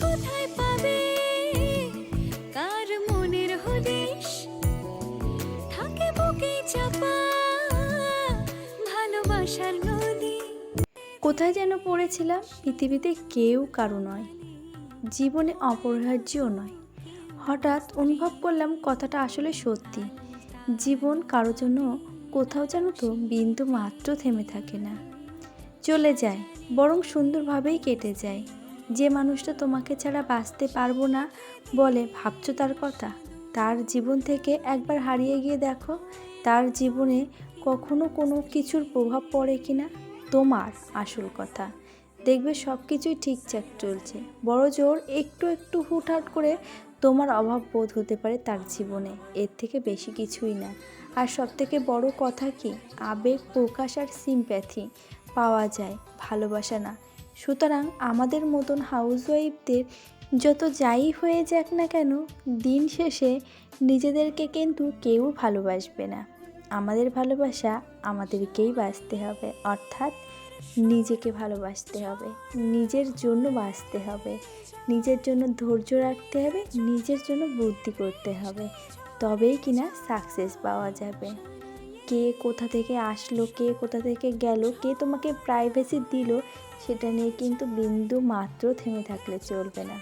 কোথায় মনের থাকে ভালোবাসার কোথায় যেন পড়েছিলাম, পৃথিবীতে কেউ কারও নয়। জীবনে অপরিহার্যও নয়। হঠাৎ অনুভব করলাম কথাটা আসলে সত্যি। জীবন কারও জন্য কোথাও যেন তো বিন্দু মাত্র থেমে থাকে না। চলে যায়, বরং সুন্দরভাবেই কেটে যায়। যে মানুষটা তোমাকে ছাড়া বাঁচতে পারব না বলে ভাবছ তার কথা? তার জীবন থেকে একবার হারিয়ে গিয়ে দেখো, তার জীবনে কখনো কোনো কিছুর প্রভাব পড়ে কিনা তোমার আসল কথা। দেখবে সব কিছুই ঠিকঠাক চলছে। বড় জোর একটু একটু হুটহাট করে তোমার অভাব বোধ হতে পারে তার জীবনে। এর থেকে বেশি কিছুই না। আর সব থেকে বড় কথা কি? আবেগ, প্রকাশ আর সিম্প্যাথি পাওয়া যায়। ভালোবাসা না। সুতরাং আমাদের মতন হাউসওয়াইফদের যত যাই হয়ে যাক না কেন, দিন শেষে নিজেদেরকে কিন্তু কেউ ভালোবাসবে না। আমাদের ভালোবাসা আমাদেরকেই বাঁচতে হবে, অর্থাৎ নিজেকে ভালোবাসতে হবে, নিজের জন্য বাঁচতে হবে, নিজের জন্য ধৈর্য রাখতে হবে, নিজের জন্য বুদ্ধি করতে হবে, তবেই কিনা সাকসেস পাওয়া যাবে। কে কোথা থেকে আসলো, কে কোথা থেকে গেল, কে তোমাকে প্রাইভেসি দিল, সেটা নিয়ে কিন্তু বিন্দু মাত্র থেমে থাকলে চলবে না।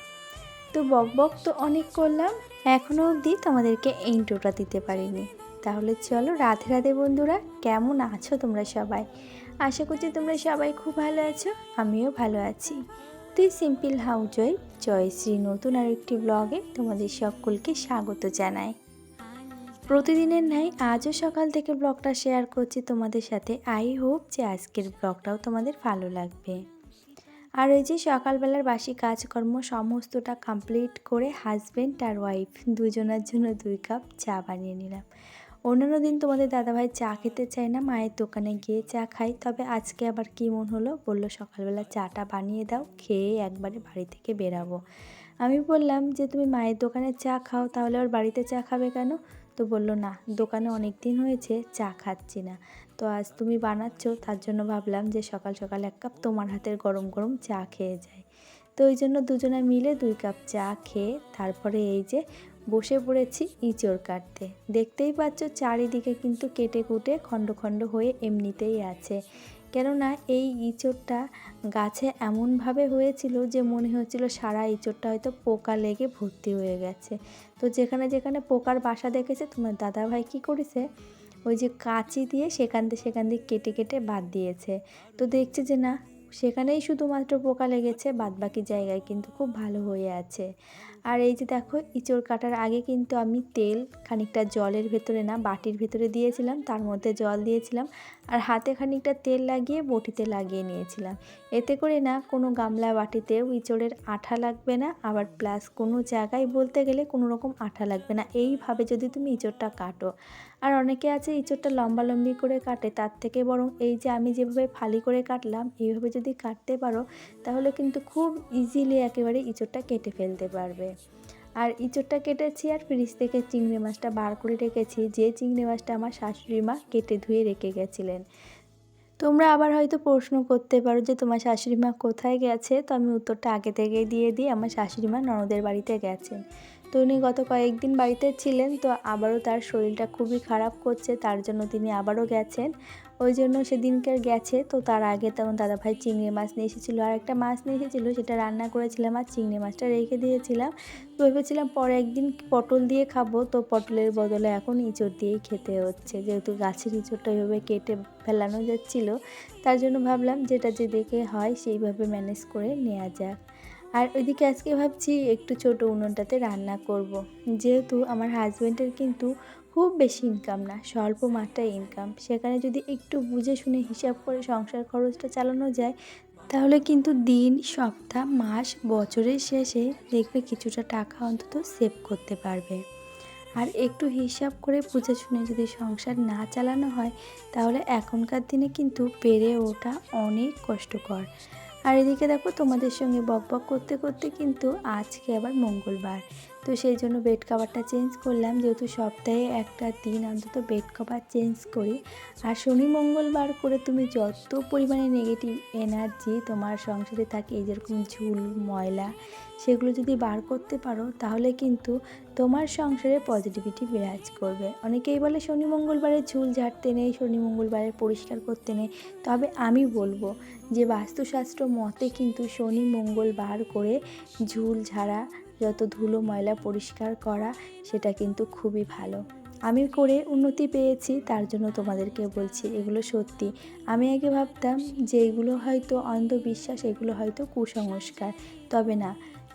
তো বক বক তো অনেক করলাম এখনও অবধি তোমাদেরকে ইন্ট্রোটা দিতে পারিনি। তাহলে চলো রাধে রাধে বন্ধুরা, কেমন আছো তোমরা সবাই? আশা করছি তোমরা সবাই খুব ভালো আছো, আমিও ভালো আছি। তুই সিম্পল হাউজয় জয়শ্রী নতুন আর একটি ব্লগে তোমাদের সকলকে স্বাগত জানাই। প্রতিদিনের ন্যায় আজও সকাল থেকে ব্লগটা শেয়ার করছি তোমাদের সাথে। আই হোপ যে আজকের ব্লগটাও তোমাদের ভালো লাগবে। আর ওই যে সকালবেলার বাসি কাজকর্ম সমস্তটা কমপ্লিট করে হাজব্যান্ড আর ওয়াইফ দুজনের জন্য দুই কাপ চা বানিয়ে নিলাম। অন্যান্য দিন তোমাদের দাদাভাই চা খেতে চায় না, মায়ের দোকানে গিয়ে চা খাই। তবে আজকে আবার কী মন হলো? বলল, সকালবেলা চাটা বানিয়ে দাও, খেয়ে একবারে বাড়ি থেকে বেরাবো। আমি বললাম যে, তুমি মায়ের দোকানে চা খাও, তাহলে ওর বাড়িতে চা খাবে কেন? তো বলল, না, দোকানে অনেক দিন হয়েছে, চা খাচ্ছি না। তো আজ তুমি বানাচ্ছো, তার জন্য ভাবলাম যে সকাল সকাল এক কাপ তোমার হাতের গরম গরম চা খেয়ে যায় তো ওই জন্য দুজনে মিলে দুই কাপ চা খেয়ে তারপরে এই যে বসে পড়েছি ইঁচড় কাটতে। দেখতেই পাচ্ছ, চারিদিকে কিন্তু কেটে কুটে খণ্ড খণ্ড হয়ে এমনিতেই আছে। কেননা এই ইঁচড়টা গাছে এমনভাবে হয়েছিল যে মনে হচ্ছিল সারা ইঁচড়টা হয়তো পোকা লেগে ভর্তি হয়ে গেছে। তো যেখানে যেখানে পোকার বাসা দেখেছে, তোমার দাদাভাই কী করেছে? ওই যে কাঁচি দিয়ে সেখান থেকে সেখান দিয়ে কেটে কেটে বাদ দিয়েছে। তো দেখছে যে না, সেখানেই শুধুমাত্র পোকা লেগেছে, বাদবাকি জায়গায় কিন্তু খুব ভালো হয়ে আছে। আর এই যে দেখো, ইঁচড় কাটার আগে কিন্তু আমি তেল খানিকটা জলের ভেতরে না, বাটির ভেতরে দিয়েছিলাম, তার মধ্যে জল দিয়েছিলাম আর হাতে খানিকটা তেল লাগিয়ে বটিতে লাগিয়ে নিয়েছিলাম। এতে করে না, কোনো গামলা বাটিতেও ইঁচড়ের আঠা লাগবে না, আবার প্লাস কোনো জায়গায় বলতে গেলে কোনো রকম আঠা লাগবে না। এইভাবে যদি তুমি ইঁচড়টা কাটো। আর অনেকে আছে ইঁচড়টা লম্বা লম্বি করে কাটে, তার থেকে বরং এই যে আমি যেভাবে ফালি করে কাটলাম, এইভাবে যদি কাটতে পারো, তাহলে কিন্তু খুব ইজিলি একেবারে ইঁচড়টা কেটে ফেলতে পারবে। আর ইঁচড়টা কেটেছি আর ফ্রিজ থেকে চিংড়ি মাছটা বার করে রেখেছি, যে চিংড়ি মাছটা আমার শাশুড়ি মা কেটে ধুয়ে রেখে গেছিলেন। তোমরা আবার হয়তো প্রশ্ন করতে পারো যে তোমার শাশুড়ি মা কোথায় গেছে? তো আমি উত্তরটা আগে থেকেই দিয়ে দিই, আমার শাশুড়ি মা ননদের বাড়িতে গেছেন। তো উনি গত কয়েকদিন বাড়িতে ছিলেন, তো আবারও তার শরীরটা খুবই খারাপ করছে, তার জন্য তিনি আবারও গেছেন। ওই জন্য সেদিনকার গেছে, তো তার আগে তখন দাদাভাই চিংড়ি মাছ নিয়ে এসেছিল। আর একটা মাছ নিয়ে এসেছিল, সেটা রান্না করেছিলাম আর চিংড়ি মাছটা রেখে দিয়েছিলাম। ভেবেছিলাম পরে একদিন পটল দিয়ে খাব, তো পটলের বদলে এখন ইঁচড় দিয়েই খেতে হচ্ছে। যেহেতু গাছের ইঁচড়টা এভাবে কেটে ফেলানো যাচ্ছিল, তার জন্য ভাবলাম যেটা যে দেখে হয় সেইভাবে ম্যানেজ করে নেওয়া যাক। আর ওইদিকে আজকে ভাবছি একটু ছোট উনুনটাতে রান্না করব। যেহেতু আমার হাজব্যান্ডের কিন্তু খুব বেশি ইনকাম না, স্বল্প মাত্রায় ইনকাম সেখানে যদি একটু বুঝে শুনে হিসাব করে সংসার খরচটা চালানো যায়, তাহলে কিন্তু দিন, সপ্তাহ, মাস, বছরের শেষে দেখবে কিছুটা টাকা অন্তত সেভ করতে পারবে। আর একটু হিসাব করে বুঝে শুনে যদি সংসার না চালানো হয়, তাহলে এখনকার দিনে কিন্তু পেরে ওঠা অনেক কষ্টকর। আর এদিকে দেখো তোমাদের সঙ্গে বক বক করতে করতে কিন্তু আজকে আবার মঙ্গলবার। তো সেই জন্য বেড কভারটা চেঞ্জ করলাম। যেহেতু সপ্তাহে একটা দিন অন্তত বেড কভার চেঞ্জ করি। আর শনি মঙ্গলবার করে তুমি যত পরিমাণে নেগেটিভ এনার্জি তোমার সংসারে থাকে, এই যেরকম ঝুল, ময়লা, সেগুলো যদি বার করতে পারো, তাহলে কিন্তু তোমার সংসারে পজিটিভিটি বিরাজ করবে। অনেকেই বলে শনি মঙ্গলবারে ঝুল ঝাড়তে নেই, শনি মঙ্গলবারে পরিষ্কার করতে নেই। তবে আমি বলব যে বাস্তুশাস্ত্র মতে কিন্তু শনি মঙ্গলবার করে ঝুল ঝাড়া যত ধুলো ময়লা পরিষ্কার করা, সেটা কিন্তু খুবই ভালো। আমি করে উন্নতি পেয়েছি, তার জন্য তোমাদেরকে বলছি, এগুলো সত্যি। আমি আগে ভাবতাম যে এগুলো হয়তো অন্ধবিশ্বাস, এগুলো হয়তো কুসংস্কার। তবে না,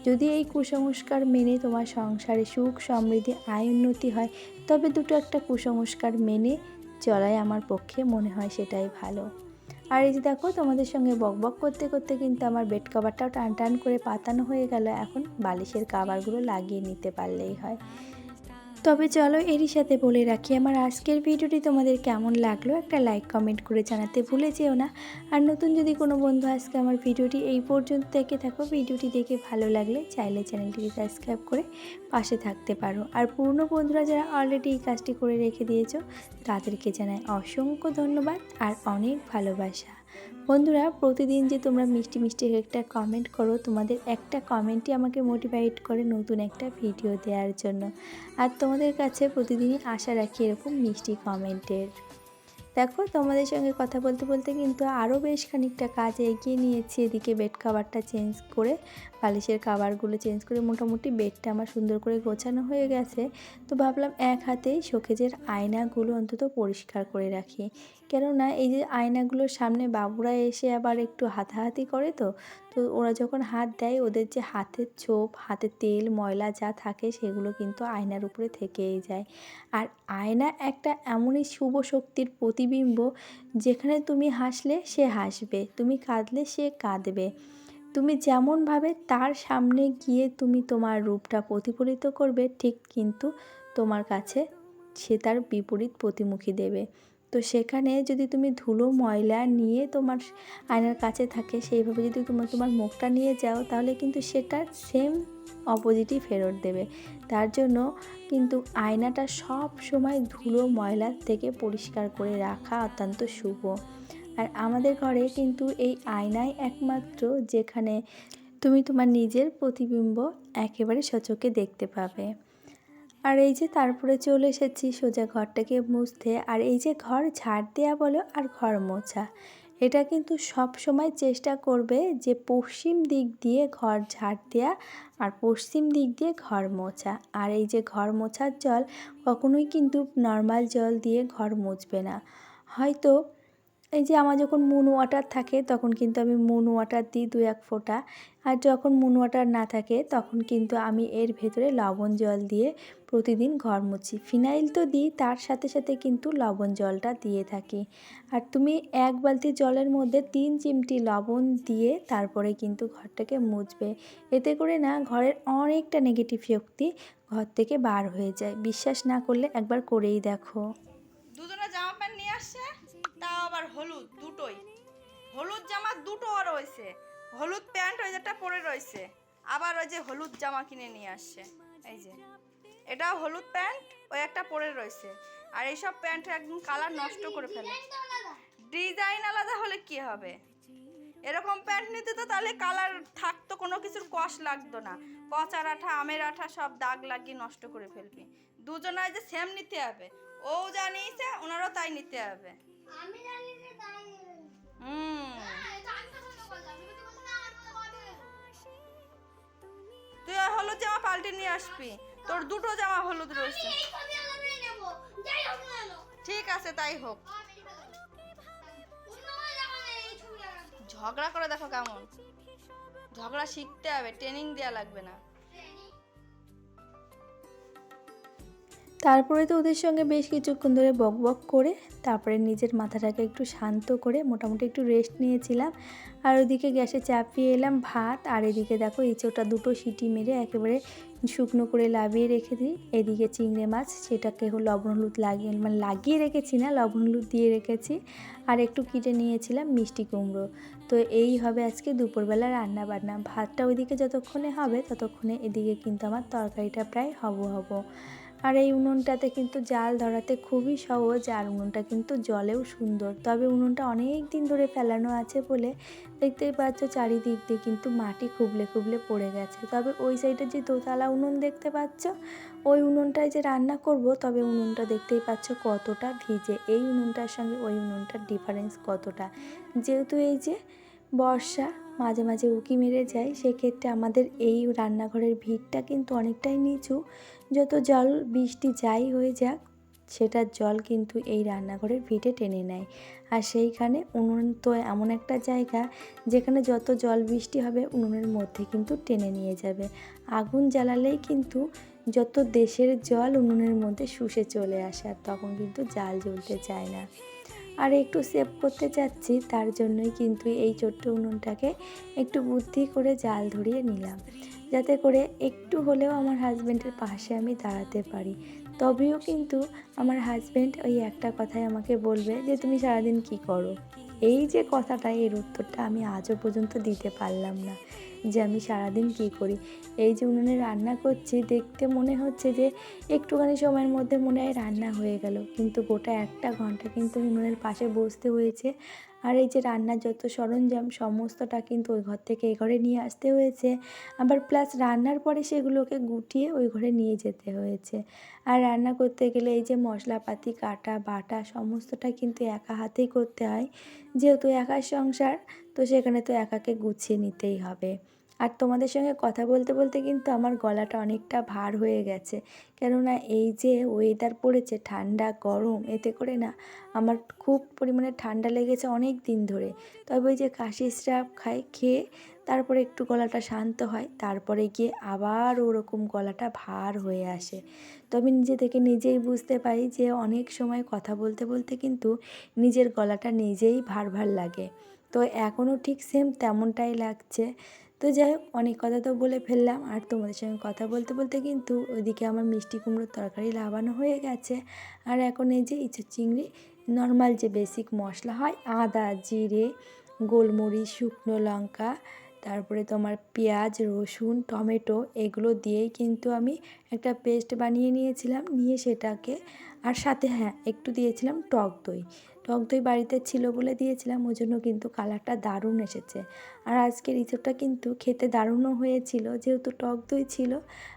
যদি এই কুসংস্কার মেনে তোমার সংসারে সুখ, সমৃদ্ধি, আয়, উন্নতি হয়, তবে দুটো একটা কুসংস্কার মেনে চলাই আমার পক্ষে মনে হয় সেটাই ভালো। আর এই যে দেখো, তোমাদের সঙ্গে বকবক করতে করতে কিন্তু আমার বেড কভারটাও টান টান করে পাতানো হয়ে গেল। এখন বালিশের কাভারগুলো লাগিয়ে নিতে পারলেই হয়। তবে চলো এরই সাথে বলে রাখি, আমার আজকের ভিডিওটি তোমাদের কেমন লাগল একটা লাইক কমেন্ট করে জানাতে ভুলে যেও না। আর নতুন যদি কোনো বন্ধু আজকে আমার ভিডিওটি এই পর্যন্ত দেখে থাকো, ভিডিওটি দেখে ভালো লাগলে চাইলে চ্যানেলটিকে সাবস্ক্রাইব করে পাশে থাকতে পারো। আর পুরনো বন্ধুরা যারা অলরেডি এই কাজটি করে রেখে দিয়েছ, তাদেরকে জানাই অসংখ্য ধন্যবাদ আর অনেক ভালোবাসা। বন্ধুরা, প্রতিদিন যে তোমরা মিষ্টি মিষ্টি একটা কমেন্ট করো, তোমাদের একটা কমেন্টই আমাকে মোটিভেট করে নতুন একটা ভিডিও দেওয়ার জন্য। আর তোমাদের কাছে প্রতিদিনই আশা রাখি এরকম মিষ্টি কমেন্টের দেখো, তোমাদের সঙ্গে কথা বলতে বলতে কিন্তু আরও বেশ খানিকটা কাজ এগিয়ে নিয়েছি। এদিকে বেড কাভারটা চেঞ্জ করে বালিশের কাভারগুলো চেঞ্জ করে মোটামুটি বেডটা আমার সুন্দর করে গোছানো হয়ে গেছে। তো ভাবলাম এক হাতেই শোকেজের আয়নাগুলো অন্তত পরিষ্কার করে রাখি। কেননা এই যে আয়নাগুলোর সামনে বাবুরা এসে আবার একটু হাতাহাতি করে তো তো ওরা যখন হাত দেয় ওদের যে হাতের ছোপ হাতে তেল, ময়লা যা থাকে সেগুলো কিন্তু আয়নার উপরে থেকেই যায়। আর আয়না একটা এমনই শুভ শক্তির প্রতিবিম্ব, যেখানে তুমি হাসলে সে হাসবে, তুমি কাঁদলে সে কাঁদবে। তুমি যেমনভাবে তার সামনে গিয়ে তুমি তোমার রূপটা প্রতিফলিত করবে, ঠিক কিন্তু তোমার কাছে সে তার বিপরীত প্রতিমুখী দেবে। তো সেখানে যদি তুমি ধুলো, ময়লা নিয়ে তোমার আয়নার কাছে থাকে, সেইভাবে যদি তোমার তোমার মুখটা নিয়ে যাও, তাহলে কিন্তু সেটা সেম অপোজিটই ফেরত দেবে। তার জন্য কিন্তু আয়নাটা সব সময় ধুলো, ময়লা থেকে পরিষ্কার করে রাখা অত্যন্ত শুভ। আর আমাদের ঘরে কিন্তু এই আয়নাই একমাত্র যেখানে তুমি তোমার নিজের প্রতিবিম্ব একেবারে সচোখে দেখতে পাবে। আর এই যে তারপরে চলে এসেছি সোজা ঘরটাকে মুছতে। আর এই যে ঘর ঝাড় দেওয়া বলো আর ঘর মোছা, এটা কিন্তু সব সময় চেষ্টা করবে যে পশ্চিম দিক দিয়ে ঘর ঝাড় দেওয়া আর পশ্চিম দিক দিয়ে ঘর মোছা। আর এই যে ঘর মোছার জল কখনোই কিন্তু নর্মাল জল দিয়ে ঘর মুছবে না। হয়তো এই যে আমার যখন মুন ওয়াটার থাকে, তখন কিন্তু আমি মুন ওয়াটার দিই দু এক ফোঁটা। আর যখন মুন ওয়াটার না থাকে, তখন কিন্তু আমি এর ভেতরে লবণ জল দিয়ে প্রতিদিন ঘর মুছি। ফিনাইল তো দিই, তার সাথে সাথে কিন্তু লবণ জলটা দিয়ে থাকি। আর তুমি এক বালতি জলের মধ্যে তিন চিমটি লবণ দিয়ে তারপরে কিন্তু ঘরটাকে মুছবে। এতে করে না ঘরের অনেকটা নেগেটিভ শক্তি ঘর থেকে বার হয়ে যায়। বিশ্বাস না করলে একবার করেই দেখো। দুজনে জামা প্যান্ট নিয়ে আসছে? তাও আবার হলুদ, দুটোই। হলুদ জামা দুটো রয়েছে হলুদ প্যান্ট ওই যেটা পরে রয়েছে। আবার ওই যে হলুদ জামা কিনে নিয়ে আসছে। এই যে। এটাও হলুদ প্যান্ট, ওই একটা পরে রয়েছে। আর এইসব প্যান্ট একদম কালার নষ্ট করে ফেলে। ডিজাইন আলাদা হলে কি হবে? এরকম প্যান্ট নিতে তো তাহলে কালার থাকতো, কোনো কিছুর কষ লাগতো না। পচার আঠা, আমের আঠা সব দাগ লাগিয়ে নষ্ট করে ফেলবি। দুজনায় যে সেম নিতে হবে। ও যা নিয়েছে, ওনারও তাই নিতে হবে। আমি জানি যে তাই। হুম। তুই হলুদ জামা পাল্টে নিয়ে আসবি। তোর দুটো জামা হলুদ রয়েছে। ঠিক আছে তাই হোক। ঝগড়া করে দেখো কেমন। ঝগড়া শিখতে হবে ট্রেনিং দেওয়া লাগবে না। তারপরে তো ওদের সঙ্গে বেশ কিছুক্ষণ ধরে বক বক করে, তারপরে নিজের মাথাটাকে একটু শান্ত করে মোটামুটি একটু রেস্ট নিয়েছিলাম। আর ওদিকে গ্যাসে চাপিয়ে এলাম ভাত, আর এদিকে দেখো ইঁচোটা দুটো সিটি মেরে একেবারে শুকনো করে লাভিয়ে রেখে দিই। এদিকে চিংড়ি মাছ, সেটাকে লবণ হলুদ লাগিয়ে মানে লাগিয়ে রেখেছি না, লবণ হলুদ দিয়ে রেখেছি। আর একটু কেটে নিয়েছিলাম মিষ্টি কুমড়ো। তো এই হবে আজকে দুপুরবেলা রান্না বান্না ভাতটা ওইদিকে যতক্ষণে হবে, ততক্ষণে এদিকে কিন্তু আমার তরকারিটা প্রায় হব হব। আর এই উনুনটাতে কিন্তু জাল ধরাতে খুবই সহজ আর উনুনটা কিন্তু জলেও সুন্দর। তবে উনুনটা অনেক দিন ধরে ফেলানো আছে বলে দেখতেই পাচ্ছ চারিদিক দিয়ে কিন্তু মাটি খুবলে খুবলে পড়ে গেছে। তবে ওই সাইডে যে দোতলা উনুন দেখতে পাচ্ছ, ওই উনুনটায় যে রান্না করব, তবে উনুনটা দেখতেই পাচ্ছ কতটা ভিজে। এই উনুনটার সঙ্গে ওই উনুনটার ডিফারেন্স কতটা? যেহেতু এই যে বর্ষা, মাঝে মাঝে উকি মেরে যায়, সেক্ষেত্রে আমাদের এই রান্নাঘরের ভিড়টা কিন্তু অনেকটাই নিচু। যত জল বৃষ্টি যাই হয়ে যাক, সেটার জল কিন্তু এই রান্নাঘরের ভিটে টেনে নেয়। আর সেইখানে উনুন তো এমন একটা জায়গা, যেখানে যত জল বৃষ্টি হবে, উনুনের মধ্যে কিন্তু টেনে নিয়ে যাবে। আগুন জ্বালালেই কিন্তু যত দেশের জল উনুনের মধ্যে শুষে চলে আসে, আর তখন কিন্তু জাল জ্বলতে চায় না। আর একটু সেভ করতে চাচ্ছি, তার জন্যই কিন্তু এই ছোট্ট উনুনটাকে একটু বুদ্ধি করে জাল ধরিয়ে নিলাম। যাতে করে একটু হলেও আমার হাজব্যান্ডের পাশে আমি দাঁড়াতে পারি। তবেও কিন্তু আমার হাজব্যান্ড ওই একটা কথাই আমাকে বলবে যে, তুমি সারাদিন কি করো? এই যে কথাটা, এর উত্তরটা আমি আজও পর্যন্ত দিতে পারলাম না, যে আমি সারাদিন কি করি। এই যে উনুনে রান্না করছি, দেখতে মনে হচ্ছে যে একটুখানি সময়ের মধ্যে মনে হয় রান্না হয়ে গেল। কিন্তু গোটা একটা ঘণ্টা কিন্তু উনুনের পাশে বসতে হয়েছে। আর এই যে রান্নার যত সরঞ্জাম, সমস্তটা কিন্তু ওই ঘর থেকে এ ঘরে নিয়ে আসতে হয়েছে। আবার প্লাস রান্নার পরে সেগুলোকে গুটিয়ে ওই ঘরে নিয়ে যেতে হয়েছে। আর রান্না করতে গেলে এই যে মশলাপাতি, কাটা, বাটা সমস্তটা কিন্তু একা হাতেই করতে হয়। যেহেতু একার সংসার, তো সেখানে তো একাকে গুছিয়ে নিতেই হবে। আর তোমাদের সঙ্গে কথা বলতে বলতে কিন্তু আমার গলাটা অনেকটা ভার হয়ে গেছে। কেননা এই যে ওয়েদার পড়েছে, ঠান্ডা, গরম, এতে করে না আমার খুব পরিমাণে ঠান্ডা লেগেছে অনেক দিন ধরে। তবে ওই যে কাশি স্রাপ খাই খেয়ে তারপরে একটু গলাটা শান্ত হয়, তারপরে গিয়ে আবার ওরকম গলাটা ভার হয়ে আসে। তবে নিজে থেকে নিজেই বুঝতে পারি যে অনেক সময় কথা বলতে বলতে কিন্তু নিজের গলাটা নিজেই ভার ভার লাগে। তো এখনও ঠিক সেম তেমনটাই লাগছে। তো যাই হোক, অনেক কথা তো বলে ফেললাম। আর তোমাদের সঙ্গে কথা বলতে বলতে কিন্তু ওইদিকে আমার মিষ্টি কুমড়োর তরকারি লাগানো হয়ে গেছে। আর এখন এই যে ইঁচড় চিংড়ি নর্মাল যে বেসিক মশলা হয়, আদা, জিরে, গোলমরিচ, শুকনো লঙ্কা, তারপরে তোমার পেঁয়াজ, রসুন, টমেটো, এগুলো দিয়েই কিন্তু আমি একটা পেস্ট বানিয়ে নিয়েছিলাম। নিয়ে সেটাকে, আর সাথে হ্যাঁ একটু দিয়েছিলাম টক দই। টক দই বাড়িতে ছিল বলে দিয়েছিলাম ওই জন্য কিন্তু কালারটা দারুণ এসেছে। আর আজকের ইঁচড়টা কিন্তু খেতে দারুণও হয়েছিল, যেহেতু টক দই ছিল,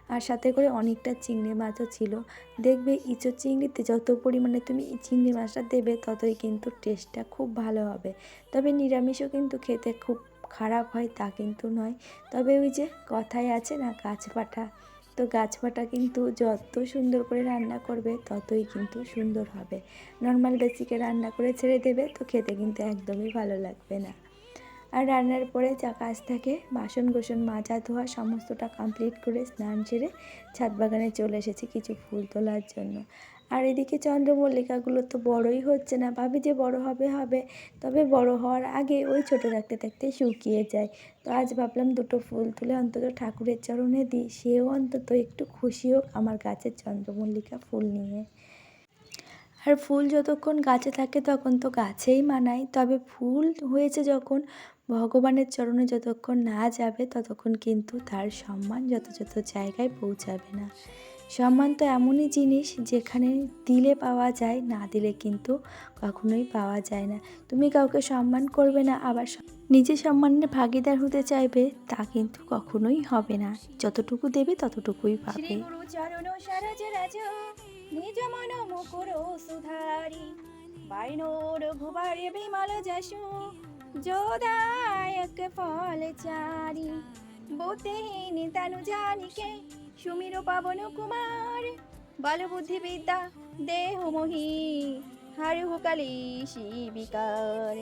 আর সাথে করে অনেকটা চিংড়ি মাছও ছিল। দেখবে ইঁচড় চিংড়িতে যত পরিমাণে তুমি চিংড়ি মাছটা দেবে, ততই কিন্তু টেস্টটা খুব ভালো হবে। তবে নিরামিষও কিন্তু খেতে খুব খারাপ হয়, তা কিন্তু নয়। তবে ওই যে কথাই আছে না, গাছ পাঠা। তো গাছপাটা কিন্তু যত সুন্দর করে রান্না করবে, ততই কিন্তু সুন্দর হবে। নর্মাল বেসিকে রান্না করে ছেড়ে দেবে, তো খেতে কিন্তু একদমই ভালো লাগবে না। আর রান্নার পরে যা কাজ থাকে, বাসন গোসন মাজা ধোয়া সমস্তটা কমপ্লিট করে স্নান সেরে ছাদ বাগানে চলে এসেছি কিছু ফুল তোলার জন্য। আর এদিকে চন্দ্রমল্লিকাগুলো তো বড়ই হচ্ছে না। ভাবি যে বড় হবে হবে। তবে বড় হওয়ার আগে ওই ছোটো থাকতে থাকতে শুকিয়ে যায়। তো আজ ভাবলাম দুটো ফুল তুলে অন্তত ঠাকুরের চরণে দিই। সেও অন্তত একটু খুশি হোক আমার গাছের চন্দ্রমল্লিকা ফুল নিয়ে। আর ফুল যতক্ষণ গাছে থাকে তখন তো গাছেই মানায়। তবে ফুল হয়েছে যখন ভগবানের চরণে যতক্ষণ না যাবে, ততক্ষণ কিন্তু তার সম্মান যথাযথ জায়গায় পৌঁছাবে না। সম্মান তো এমনই জিনিস যেখানে দিলে পাওয়া যায়, না দিলে কিন্তু কখনোই পাওয়া যায় না। তুমি কাউকে সম্মান করবে না, আবার নিজে সম্মানের ভাগিদার হতে চাইবে, তা কিন্তু কখনোই হবে না। যতটুকু দেবে, ততটুকুই পাবে। সুধারি বাইনোর જોદાયક ફળચારી বোধহীন তানু জানিকে, সুমির পাবন কুমার। বল বুদ্ধিবিদ্যা দেহমোহি হারুকালি শিবিকার।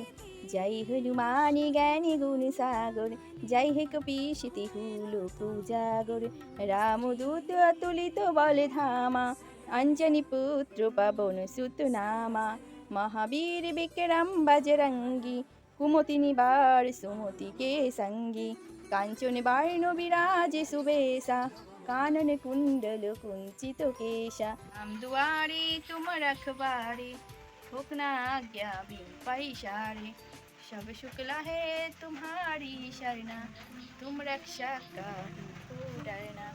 জয় হনুমানি জ্ঞানী গুণ সাগর জয় হে কপিশিতি হুলো পূজাগর রামদূত অতুলিত বল ধামা, অঞ্জনী পুত্র পাবন সুত নামা মহাবীর বিক্রম বজরঙ্গী कुमति निवार सुमति के संगी कांचन बार्ण विराज सुबेसा कानन कुंडल कुंचित केशा हम दुआरे तुम रखबारे ठोकना आज्ञा बिन पैसारे सब शुक्ला है तुम्हारी शरणा तुम रक्षा करो डरना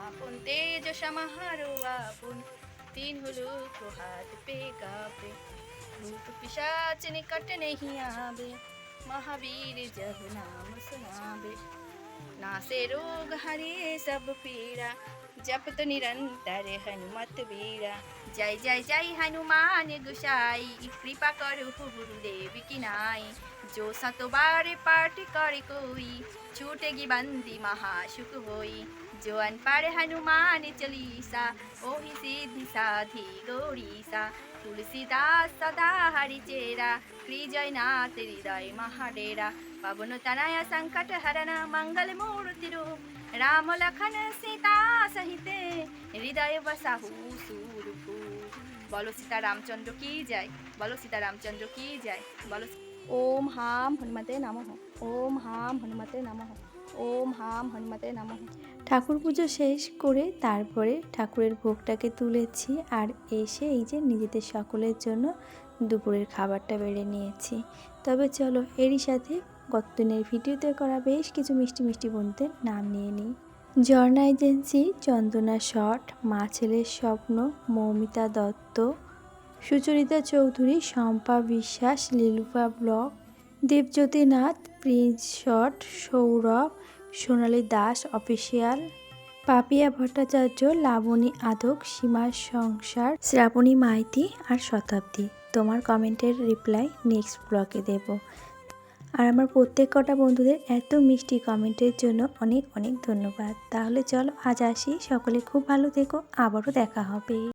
आपन तेज समारो आपन तीन हुलूक हाथ पे कापे भूत पिशाच निकट नहीं आवे महावीर जब नाम सुनावे नासे रोग हरे सब पीड़ा जपत निरंतर हनुमत वीरा जय जय जय हनुमान गुसाई कृपा करु गुरुदेव की नाई जो सतबार पाठ कर कोई छूटेगी बंदी महासुख होई जो अनपढ़ हनुमान चालीसा ओहि सिद्धि साधी गौरीसा তুলসীদাস সদা হরি হৃদয় মহাডেরা। পবন তনয় সংকট হরণ মঙ্গল মূর্তি রূপ রামচন্দ্র কি যায় বলো সীতা রামচন্দ্র বলো ওম হাম হনুমতে নমঃ। ওম হাম হনুমতে নমঃ। ওম হাম হনুমতে নমঃ। ঠাকুর পুজো শেষ করে তারপরে ঠাকুরের ভোগটাকে তুলেছি আর এসে এই যে নিজেদের সকলের জন্য দুপুরের খাবারটা বেড়ে নিয়েছি। তবে চলো এরই সাথে গত দিনের ভিডিওতে করা বেশ কিছু মিষ্টি মিষ্টি বন্ধুদের নাম নিয়ে নিই। ঝর্ণা এজেন্সি, চন্দনা শট, মা ছেলের স্বপ্ন, Moumita Dutta, Sucharita Chowdhury, Shampa Biswas, Lilufa block, Debjyoti Nath, Prince shot, Sourav Sonali Das official. Papiya Bhattacharya, Labani Adak সীমার সংসার, শ্রাবণী মাইতি আর শতাব্দী। তোমার কমেন্টের রিপ্লাই নেক্সট ব্লগে দেব। আর আমার প্রত্যেক কটা বন্ধুদের এত মিষ্টি কমেন্টের জন্য অনেক অনেক ধন্যবাদ। তাহলে চলো আজ আসি। সকলে খুব ভালো থেকো। আবারও দেখা হবে।